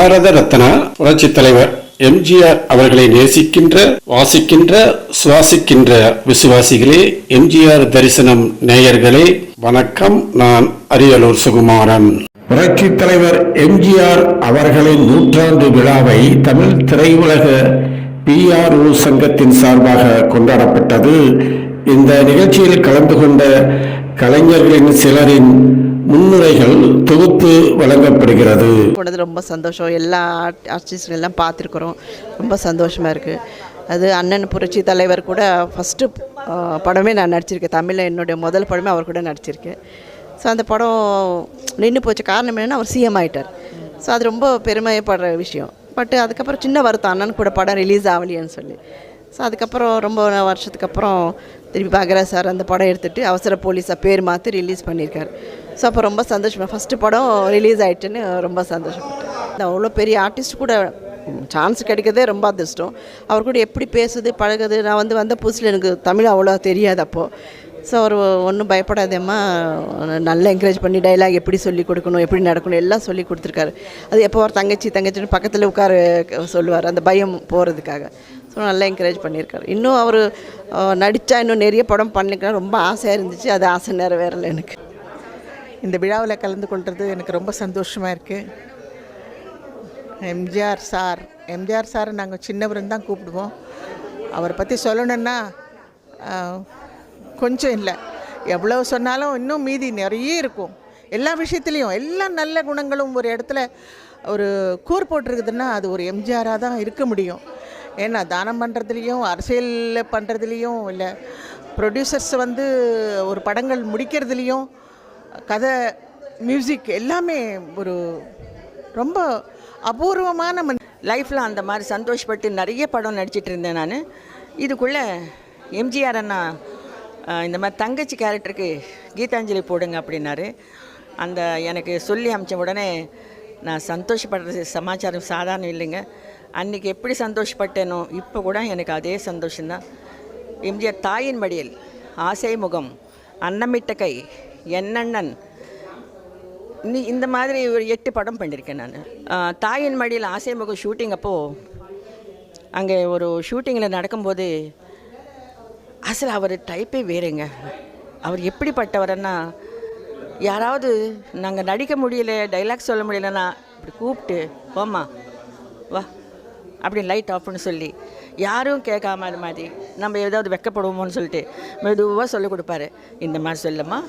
பாரத ரத்னா புரட்சி தலைவர் எம்ஜிஆர் அவர்களை நேசிக்கின்ற வாசிக்கின்ற சுவாசிக்கின்ற விசுவாசிகளே எம்ஜிஆர் தரிசனம் நேயர்களே வணக்கம். நான் அரியலூர் சுகுமாரன். புரட்சி தலைவர் எம்ஜிஆர் அவர்களின் நூற்றாண்டு விழாவை தமிழ் திரையுலக பிஆர்ஓ சங்கத்தின் சார்பாக கொண்டாடப்பட்டது. இந்த நிகழ்ச்சியில் கலந்து கொண்ட கலைஞர்களின் சிலரின் முன்னுரைகள் தொகுத்து வழங்கப்படுகிறது. போனது ரொம்ப சந்தோஷம். எல்லா ஆர்டிஸ்ட் எல்லாம் பார்த்துருக்குறோம். ரொம்ப சந்தோஷமாக இருக்குது அது அண்ணன் புரட்சி தலைவர் கூட ஃபஸ்ட்டு படமே நான் நடிச்சிருக்கேன். தமிழில் என்னுடைய முதல் படமே அவர் கூட நடிச்சிருக்கேன். ஸோ அந்த படம் நின்று போச்சு. காரணம் என்னென்னா அவர் சிஎம் ஆயிட்டார். ஸோ அது ரொம்ப பெருமைப்படுற விஷயம். பட் அதுக்கப்புறம் சின்ன வருத்தம். அண்ணன் கூட படம் ரிலீஸ் ஆகலையேன்னு சொல்லி. ஸோ அதுக்கப்புறம் ரொம்ப வருஷத்துக்கு அப்புறம் திருப்பி பாக்யராஜ் சார் அந்த படம் எடுத்துகிட்டு அவசர போலீஸாக பேர் மாற்றி ரிலீஸ் பண்ணியிருக்காரு. ஸோ அப்போ ரொம்ப சந்தோஷமாக ஃபஸ்ட்டு படம் ரிலீஸ் ஆகிட்டுன்னு ரொம்ப சந்தோஷப்பட்டேன். அவ்வளோ பெரிய ஆர்டிஸ்ட் கூட சான்ஸ் கிடைக்கிறதே ரொம்ப அதிர்ஷ்டம். அவர் கூட எப்படி பேசுது பழகுது நான் வந்து வந்த புதுசில் எனக்கு தமிழ் அவ்வளோ தெரியாது அப்போது ஸோ அவர் ஒன்றும் பயப்படாதேம்மா நல்லா என்கரேஜ் பண்ணி டைலாக் எப்படி சொல்லி கொடுக்கணும் எப்படி நடக்கணும் எல்லாம் சொல்லி கொடுத்துருக்காரு. அது எப்போ ஒரு தங்கச்சி தங்கச்சின்னு பக்கத்தில் உட்கார சொல்லுவார் அந்த பயம் போகிறதுக்காக ஸோ நல்லா என்கரேஜ் பண்ணியிருக்காரு. இன்னும் அவர் நடித்தா இன்னும் நிறைய படம் பண்ணிக்கலாம் ரொம்ப ஆசையாக இருந்துச்சு. அது ஆசை நிறைவேறலை எனக்கு. இந்த விழாவில் கலந்து கொள்வது எனக்கு ரொம்ப சந்தோஷமாக இருக்குது எம்ஜிஆர் சார் எம்ஜிஆர் சாரை நாங்கள் சின்னவருன்னு தான் கூப்பிடுவோம். அவரை பற்றி சொல்லணுன்னா கொஞ்சம் இல்லை. எவ்வளோ சொன்னாலும் இன்னும் மீதி நிறைய இருக்கும். எல்லா விஷயத்துலேயும் எல்லா நல்ல குணங்களும் ஒரு இடத்துல ஒரு கூர் போட்டிருக்குதுன்னா அது ஒரு எம்ஜிஆராக தான் இருக்க முடியும். ஏன்னா தானம் பண்ணுறதுலேயும் அரசியல் பண்ணுறதுலேயும் இல்லை. ப்ரொடியூசர்ஸ் வந்து ஒரு படங்கள் முடிக்கிறதுலேயும் கதை மியூசிக் எல்லாமே ஒரு ரொம்ப அபூர்வமான நம்ம லைஃப்பில் அந்த மாதிரி சந்தோஷப்பட்டு நிறைய படம் நடிச்சிட்டு இருந்தேன் நான். இதுக்குள்ளே எம்ஜிஆர் அண்ணா இந்த மாதிரி தங்கச்சி கேரக்டருக்கு கீதாஞ்சலி போடுங்க அப்படின்னாரு. அந்த எனக்கு சொல்லி அமிச்ச உடனே நான் சந்தோஷப்படுறது சமாச்சாரம் சாதாரணம் இல்லைங்க. அன்றைக்கி எப்படி சந்தோஷப்பட்டேனோ இப்போ கூட எனக்கு அதே சந்தோஷம்தான். எம்ஜிஆர் தாயின் மடியில் ஆசை முகம் அன்னமிட்ட கை என்னண்ணன் நீ இந்த மாதிரி ஒரு எட்டு படம் பண்ணியிருக்கேன் நான். தாயின் மடியில் ஆசை முகம் ஷூட்டிங் அப்போது அங்கே ஒரு ஷூட்டிங்கில் நடக்கும்போது அசல் அவர் டைப்பே வேறுங்க. அவர் எப்படிப்பட்டவரன்னா யாராவது நாங்கள் நடிக்க முடியல டைலாக் சொல்ல முடியலன்னா இப்படி கூப்பிட்டு போம்மா வா அப்படி லைட் ஆஃப்னு சொல்லி யாரும் கேட்காம அது மாதிரி நம்ம ஏதாவது வெக்கப்படுவோமோன்னு சொல்லிட்டு மெதுவாக சொல்லிக் கொடுப்பாரு. இந்த மாதிரி சொல்லம்மா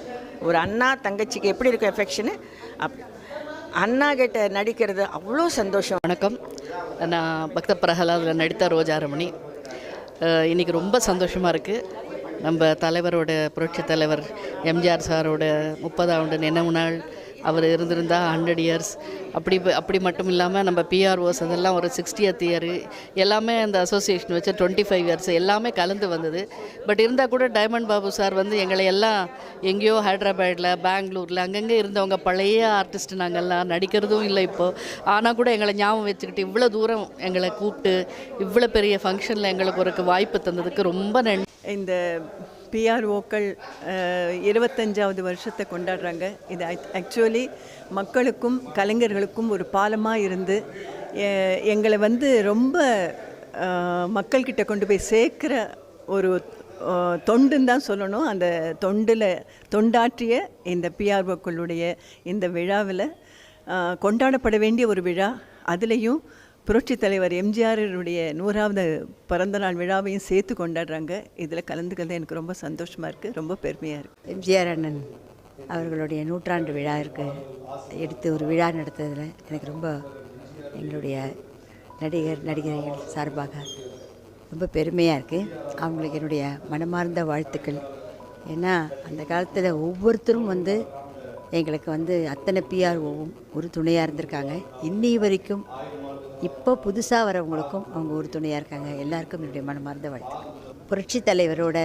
ஒரு அண்ணா தங்கச்சிக்கு எப்படி இருக்கும் எஃபெக்ஷனு அப் அண்ணா கிட்ட நடிக்கிறது அவ்வளோ சந்தோஷம். வணக்கம். நான் பக்த பிரகலாதில் நடித்த ரோஜாரமணி இன்றைக்கி ரொம்ப சந்தோஷமாக இருக்குது நம்ம தலைவரோட புரட்சி தலைவர் எம்ஜிஆர் சாரோட முப்பதாவது நினைவு நாள் அவர் இருந்திருந்தா ஹண்ட்ரட் இயர்ஸ் அப்படி அப்படி மட்டும் இல்லாமல் நம்ம பிஆர்ஓஸ் அதெல்லாம் ஒரு சிக்ஸ்டியத் இயர் எல்லாமே அந்த அசோசியேஷன் வச்சு டுவெண்ட்டி ஃபைவ் இயர்ஸ் எல்லாமே கலந்து வந்தது. பட் இருந்தால் கூட டைமண்ட் பாபு சார் வந்து எங்களை எல்லாம் எங்கேயோ ஹைதராபாடில் பெங்களூரில் அங்கங்கே இருந்தவங்க பழைய ஆர்டிஸ்ட் நாங்கள்லாம் நடிக்கிறதும் இல்லை இப்போது ஆனால் கூட எங்களை ஞாபகம் வச்சுக்கிட்டு இவ்வளோ தூரம் எங்களை கூப்பிட்டு இவ்வளோ பெரிய ஃபங்க்ஷனில் எங்களுக்கு ஒரு வாய்ப்பு தந்ததுக்கு ரொம்ப நன்றி. இந்த பிஆர்ஓக்கள் uh, இருபத்தஞ்சாவது வருஷத்தை கொண்டாடுறாங்க. இது ஆக்சுவலி மக்களுக்கும் கலைஞர்களுக்கும் ஒரு பாலமாக இருந்து எங்களை வந்து ரொம்ப மக்கள்கிட்ட கொண்டு போய் சேர்க்குற ஒரு தொண்டுன்னு தான் சொல்லணும். அந்த தொண்டில் தொண்டாற்றிய இந்த பிஆர்ஓக்களுடைய இந்த விழாவில் கொண்டாடப்பட வேண்டிய ஒரு விழா. அதுலேயும் புரட்சி தலைவர் எம்ஜிஆருடைய நூறாவது பிறந்தநாள் விழாவையும் சேர்த்து கொண்டாடுறாங்க. இதில் கலந்துக்கிறது எனக்கு ரொம்ப சந்தோஷமாக இருக்குது ரொம்ப பெருமையாக இருக்குது எம்ஜிஆர் அண்ணன் அவர்களுடைய நூற்றாண்டு விழா இருக்குது எடுத்து ஒரு விழா நடத்துறதுல எனக்கு ரொம்ப எங்களுடைய நடிகர் நடிகர்கள் சார்பாக ரொம்ப பெருமையாக இருக்குது அவங்களுக்கு என்னுடைய மனமார்ந்த வாழ்த்துக்கள். ஏன்னா அந்த காலத்தில் ஒவ்வொருத்தரும் வந்து எங்களுக்கு வந்து அத்தனை பிஆர்ஓவும் ஒரு துணையாக இருந்திருக்காங்க. இன்னி வரைக்கும் இப்போ புதுசாக வரவங்களுக்கும் அவங்க ஒரு துணையாக இருக்காங்க. எல்லாருக்கும் என்னுடைய மனமார்ந்த வாழ்த்து புரட்சி தலைவரோட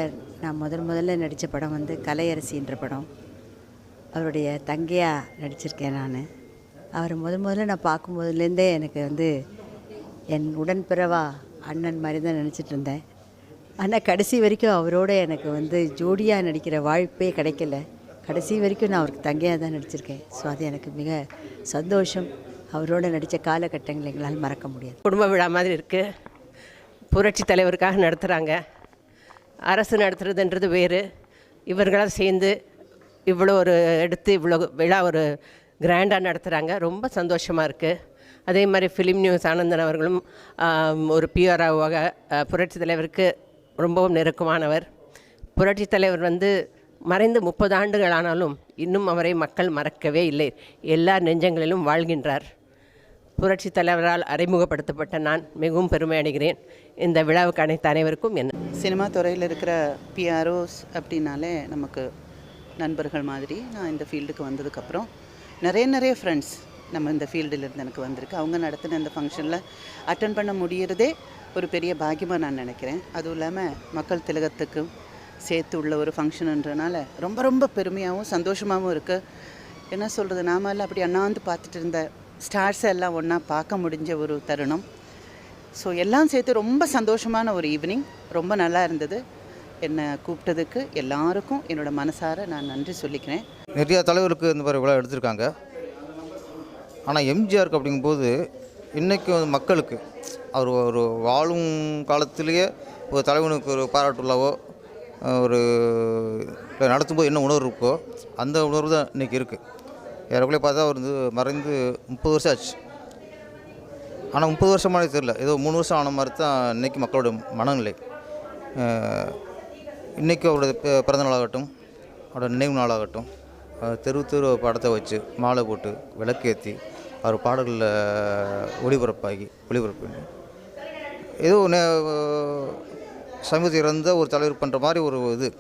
நான் முதல் முதல்ல நடித்த படம் வந்து கலையரசின்ற படம். அவருடைய தங்கையாக நடிச்சிருக்கேன் நான். அவரை முதல் முதல்ல நான் பார்க்கும்போதுலேருந்தே எனக்கு வந்து என் உடன்பிறவா அண்ணன் மாதிரி தான் நினச்சிட்டு இருந்தேன். ஆனால் கடைசி வரைக்கும் அவரோட எனக்கு வந்து ஜோடியாக நடிக்கிற வாய்ப்பே கிடைக்கல. கடைசி வரைக்கும் நான் அவருக்கு தங்கையாக தான் நடிச்சிருக்கேன். ஸோ அது எனக்கு மிக சந்தோஷம். அவரோட நடித்த காலகட்டங்கள் எங்களால் மறக்க முடியாது. குடும்ப விழா மாதிரி இருக்குது புரட்சி தலைவருக்காக நடத்துகிறாங்க அரசு நடத்துறதுன்றது வேறு. இவர்களாக சேர்ந்து இவ்வளோ ஒரு எடுத்து இவ்வளோ விழா ஒரு கிராண்டாக நடத்துகிறாங்க ரொம்ப சந்தோஷமாக இருக்குது அதே மாதிரி ஃபிலிம் நியூஸ் ஆனந்தன் அவர்களும் ஒரு பிஆர்ஓவாக புரட்சி தலைவருக்கு ரொம்பவும் நெருக்கமானவர். புரட்சி தலைவர் வந்து மறைந்து முப்பது ஆண்டுகள் ஆனாலும் இன்னும் அவரை மக்கள் மறக்கவே இல்லை. எல்லா நெஞ்சங்களிலும் வாழ்கின்றார். புரட்சி தலைவரால் அறிமுகப்படுத்தப்பட்ட நான் மிகவும் பெருமை அடைகிறேன் இந்த விழாவுக்கு அனைத்து அனைவருக்கும் என்ன சினிமா துறையில் இருக்கிற பிஆர்ஓஸ் அப்படின்னாலே நமக்கு நண்பர்கள் மாதிரி நான் இந்த ஃபீல்டுக்கு வந்ததுக்கப்புறம் நிறைய நிறைய ஃப்ரெண்ட்ஸ் நம்ம இந்த ஃபீல்டிலிருந்து எனக்கு வந்திருக்கு. அவங்க நடத்தின இந்த ஃபங்க்ஷனில் அட்டன் பண்ண முடியறதே ஒரு பெரிய பாக்கியமாக நான் நினைக்கிறேன். அதுவும் இல்லாமல் மக்கள் திலகத்துக்கும் சேர்த்து உள்ள ஒரு ஃபங்க்ஷனுன்றனால ரொம்ப ரொம்ப பெருமையாகவும் சந்தோஷமாகவும் இருக்குது என்ன சொல்கிறது நாமெல்லாம் அப்படி அண்ணாந்து பார்த்துட்டு இருந்த ஸ்டார்ஸை எல்லாம் ஒன்றா பார்க்க முடிஞ்ச ஒரு தருணம். ஸோ எல்லாம் சேர்த்து ரொம்ப சந்தோஷமான ஒரு ஈவினிங் ரொம்ப நல்லா இருந்தது. என்னை கூப்பிட்டதுக்கு எல்லாருக்கும் என்னோட மனசார நான் நன்றி சொல்லிக்கிறேன். நிறையா தலைவருக்கு இந்த மாதிரி விழா எடுத்திருக்காங்க. ஆனால் எம்ஜிஆருக்கு அப்படிங்கும்போது இன்றைக்கும் மக்களுக்கு அவர் ஒரு வாழும் காலத்திலேயே ஒரு தலைவனுக்கு ஒரு பாராட்டு ஒரு நடத்தும்போது என்ன உணர்வு இருக்கோ அந்த உணர்வு தான் இன்றைக்கி இருக்குது ஏறக்குள்ளே பார்த்தா அவர் வந்து மறைந்து முப்பது வருஷம் ஆச்சு. ஆனால் முப்பது வருஷமானே தெரில ஏதோ மூணு வருஷம் ஆன மாதிரி தான் இன்றைக்கி மக்களோட மனநிலை. இன்றைக்கி அவரோட பிறந்த நாளாகட்டும் அவரோட நினைவு நாளாகட்டும் தெரு தெரு படத்தை வச்சு மாலை போட்டு விளக்கேற்றி அவர் பாடல்களில் ஒளிபரப்பாகி ஒளிபரப்பு. ஏதோ நே- சமீபத்தில் இறந்த ஒரு தலைவர் பண்ணுற மாதிரி ஒரு இது.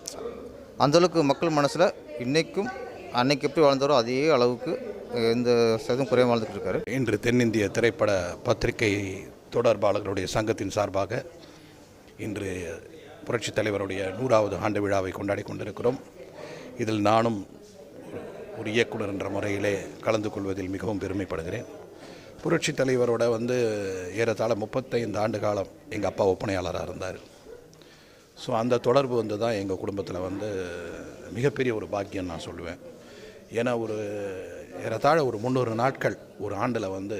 அந்தளவுக்கு மக்கள் மனசில் இன்றைக்கும் அன்னைக்கு எப்படி வாழ்ந்தாரோ அதே அளவுக்கு எந்த சதம் குறைய வாழ்ந்துட்டு இருக்காரு இன்று தென்னிந்திய திரைப்பட பத்திரிகை தொடர்பாளர்களுடைய சங்கத்தின் சார்பாக இன்று புரட்சித் தலைவருடைய நூறாவது ஆண்டு விழாவை கொண்டாடி கொண்டிருக்கிறோம். இதில் நானும் ஒரு- ஒரு இயக்குனர் என்ற முறையிலே கலந்து கொள்வதில் மிகவும் பெருமைப்படுகிறேன். புரட்சித் தலைவரோட வந்து ஏறத்தாழ முப்பத்தைந்து ஆண்டு காலம் எங்கள் அப்பா ஒப்பனையாளராக இருந்தார். ஸோ அந்த தொடர்பு வந்து தான் எங்கள் குடும்பத்தில் வந்து மிகப்பெரிய ஒரு பாக்கியம் நான் சொல்லுவேன். ஏன்னா ஒரு ஏறத்தாழ ஒரு முந்நூறு நாட்கள் ஒரு ஆண்டில் வந்து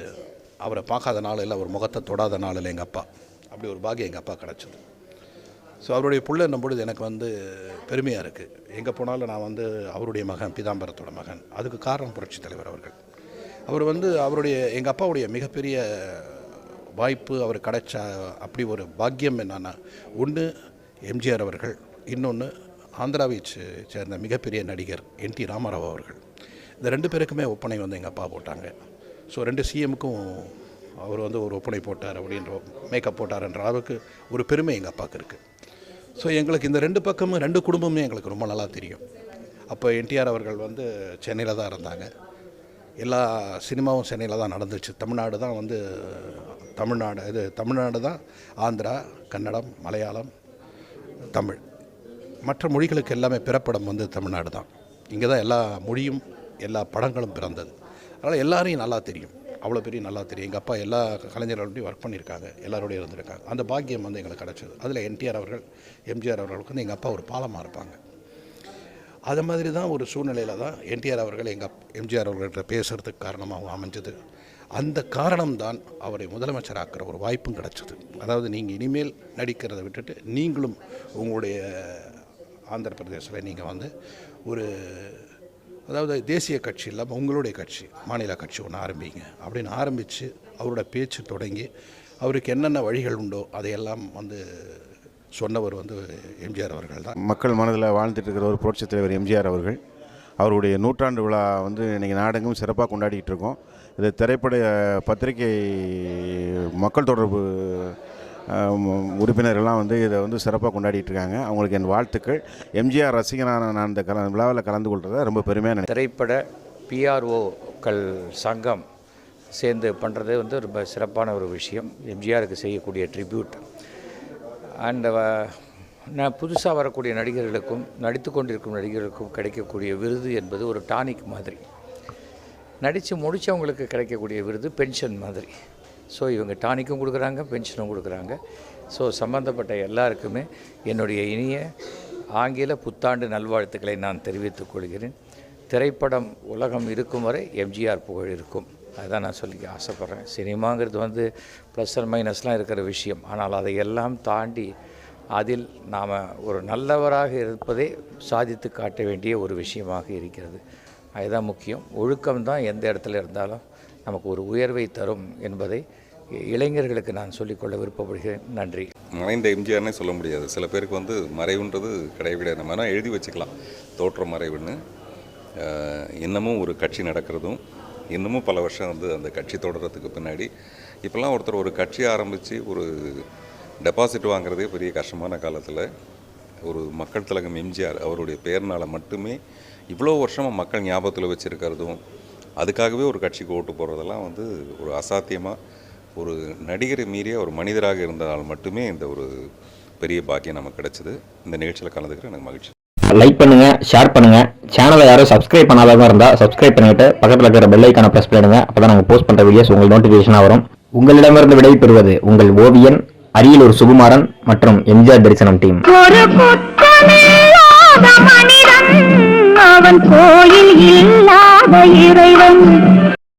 அவரை பார்க்காத நாள் இல்லை அவர் முகத்தை தொடாத நாள் இல்லை எங்கள் அப்பா. அப்படி ஒரு பாகியம் எங்கள் அப்பா கிடச்சிது. ஸோ அவருடைய பிள்ளைன்னும் பொழுது எனக்கு வந்து பெருமையாக இருக்குது எங்கே போனாலும் நான் வந்து அவருடைய மகன் பிதாம்பரத்தோட மகன். அதுக்கு காரணம் புரட்சி தலைவர் அவர்கள். அவர் வந்து அவருடைய எங்கள் அப்பாவுடைய மிகப்பெரிய வாய்ப்பு அவர் கிடைச்ச அப்படி ஒரு பாக்கியம் என்னன்னா ஒன்று எம்ஜிஆர் அவர்கள் இன்னொன்று ஆந்திராவை சேர்ந்த மிகப்பெரிய நடிகர் என் டி ராமராவ் அவர்கள். இந்த ரெண்டு பேருக்குமே ஒப்பனை வந்து எங்கள் அப்பா போட்டாங்க. ஸோ ரெண்டு சிஎமுக்கும் அவர் வந்து ஒரு ஒப்பனை போட்டார் அப்படின்ற மேக்கப் போட்டார்ன்ற அளவுக்கு ஒரு பெருமை எங்கள் அப்பாவுக்கு இருக்குது ஸோ எங்களுக்கு இந்த ரெண்டு பக்கமும் ரெண்டு குடும்பமே எங்களுக்கு ரொம்ப நல்லா தெரியும். அப்போ என்டிஆர் அவர்கள் வந்து சென்னையில் தான் இருந்தாங்க. எல்லா சினிமாவும் சென்னையில் தான் நடந்துச்சு. தமிழ்நாடு தான் வந்து தமிழ்நாடு இது தமிழ்நாடு தான் ஆந்திரா கன்னடம் மலையாளம் தமிழ். மற்ற மொழிகளுக்கு எல்லாமே பிறப்படம் வந்து தமிழ்நாடு தான். இங்கே தான் எல்லா மொழியும் எல்லா படங்களும் பிறந்தது. அதனால் எல்லாரையும் நல்லா தெரியும். அவ்வளோ பெரிய நல்லா தெரியும். எங்கள் அப்பா எல்லா கலைஞர்களோடையும் ஒர்க் பண்ணியிருக்காங்க. எல்லாரோடையும் இருந்திருக்காங்க. அந்த பாக்கியம் வந்து எங்களுக்கு கிடச்சிது. அதில் என்டிஆர் அவர்கள் எம்ஜிஆர் அவர்களுக்கு வந்து எங்கள் அப்பா ஒரு பாலமாக இருப்பாங்க. அது மாதிரி தான் ஒரு சூழ்நிலையில் தான் என்டிஆர் அவர்கள் எங்கள் எம்ஜிஆர் அவர்கள்ட்ட பேசுகிறதுக்கு காரணமாகவும் அமைஞ்சது. அந்த காரணம்தான் அவரை முதலமைச்சராக்கிற ஒரு வாய்ப்பும் கிடச்சிது. அதாவது நீங்கள் இனிமேல் நடிக்கிறத விட்டுட்டு நீங்களும் உங்களுடைய ஆந்திர பிரதேசத்தில் நீங்கள் வந்து ஒரு அதாவது தேசிய கட்சி இல்லாமல் உங்களுடைய கட்சி மாநில கட்சி ஒன்று ஆரம்பிங்க. அப்படின்னு ஆரம்பித்து அவரோட பேச்சு தொடங்கி அவருக்கு என்னென்ன வழிகள் உண்டோ அதையெல்லாம் வந்து சொன்னவர் வந்து எம்ஜிஆர் அவர்கள் தான். மக்கள் மனதில் வாழ்ந்துட்டு இருக்கிற ஒரு புரட்சித் தலைவர் எம்ஜிஆர் அவர்கள். அவருடைய நூற்றாண்டு விழா வந்து இன்றைக்கி நாடெங்கும் சிறப்பாக கொண்டாடிக்கிட்டு இருக்கோம். இது திரைப்பட பத்திரிகை மக்கள் தொடர்பு உறுப்பினர்கள்லாம் வந்து இதை வந்து சிறப்பாக கொண்டாடிட்டு இருக்காங்க. அவங்களுக்கு என் வாழ்த்துக்கள். எம்ஜிஆர் ரசிகனான நான் இந்த கல விழாவில் கலந்து கொள்றதை ரொம்ப பெருமையாக நினைக்கிறேன். திரைப்பட பிஆர்ஓக்கள் சங்கம் சேர்ந்து பண்ணுறது வந்து ரொம்ப சிறப்பான ஒரு விஷயம். எம்ஜிஆருக்கு செய்யக்கூடிய ட்ரிபியூட் அண்ட் நான் புதுசாக வரக்கூடிய நடிகர்களுக்கும் நடித்து கொண்டிருக்கும் நடிகர்களுக்கும் கிடைக்கக்கூடிய விருது என்பது ஒரு டானிக் மாதிரி. நடித்து முடித்தவங்களுக்கு கிடைக்கக்கூடிய விருது பென்ஷன் மாதிரி. ஸோ இவங்க டானிக்கும் கொடுக்குறாங்க பென்ஷனும் கொடுக்குறாங்க. ஸோ சம்பந்தப்பட்ட எல்லாருக்குமே என்னுடைய இனிய ஆங்கில புத்தாண்டு நல்வாழ்த்துக்களை நான் தெரிவித்துக் கொள்கிறேன். திரைப்படம் உலகம் இருக்கும் வரை எம்ஜிஆர் புகழ் இருக்கும். அதுதான் நான் சொல்லிக்க ஆசைப்பட்றேன். சினிமாங்கிறது வந்து ப்ளஸ் அண்ட் மைனஸ்லாம் இருக்கிற விஷயம். ஆனால் அதை எல்லாம் தாண்டி அதில் நாம் ஒரு நல்லவராக இருப்பதே சாதித்து காட்ட வேண்டிய ஒரு விஷயமாக இருக்கிறது. அதுதான் முக்கியம். ஒழுக்கம் தான் எந்த இடத்துல இருந்தாலும் நமக்கு ஒரு உயர்வை தரும் என்பதை இளைஞர்களுக்கு நான் சொல்லிக்கொள்ள விருப்பப்படுகிறேன். நன்றி. மறைந்த எம்ஜிஆர்னே சொல்ல முடியாது. சில பேருக்கு வந்து மறைவுன்றது கிடையவே கிடையாது நம்ம எழுதி வச்சுக்கலாம். தோற்ற மறைவுன்னு. இன்னமும் ஒரு கட்சி நடக்கிறதும் இன்னமும் பல வருஷம் வந்து அந்த கட்சி தொடர்றதுக்கு பின்னாடி இப்போல்லாம் ஒருத்தர் ஒரு கட்சி ஆரம்பித்து ஒரு டெபாசிட் வாங்குறதே பெரிய கஷ்டமான காலத்தில் ஒரு மக்கள் திலகம் எம்ஜிஆர் அவருடைய பெயர்னால் மட்டுமே இவ்வளோ வருஷமாக மக்கள் ஞாபகத்தில் வச்சுருக்கிறதும் அதுக்காகவே ஒரு கட்சிக்கு ஓட்டு போடுறதெல்லாம் வந்து ஒரு அசாத்தியமாக ஒரு நடிகரை மீறிய ஒரு மனிதராக இருந்ததால் மட்டுமே இந்த ஒரு பெரிய பாக்கியம் நமக்கு கிடைச்சது. இந்த நிகழ்ச்சியில் கலந்துக்கிற எனக்கு மகிழ்ச்சி. லைக் பண்ணுங்க ஷேர் பண்ணுங்க. சேனலை யாரும் சப்ஸ்கிரைப் பண்ணாதவங்க இருந்தா சப்ஸ்கிரைப் பண்ணிட்டு பக்கத்துல இருக்கிற பெல் ஐக்கான பிரஸ் பண்ணிடுங்க. அப்பதான் நாங்க போஸ்ட் பண்ற வீடியோஸ் உங்களுக்கு நோட்டிபிகேஷனா வரும். உங்களிடமிருந்து விடை பெறுவது உங்கள் ஓவியன் அரியலூர் சுகுமாரன் மற்றும் எம்ஜிஆர் தரிசனம் டீம் ஒரு குற்றமில்லாத மனிதன். அவன் கோயில் இல்லாத இறைவன்.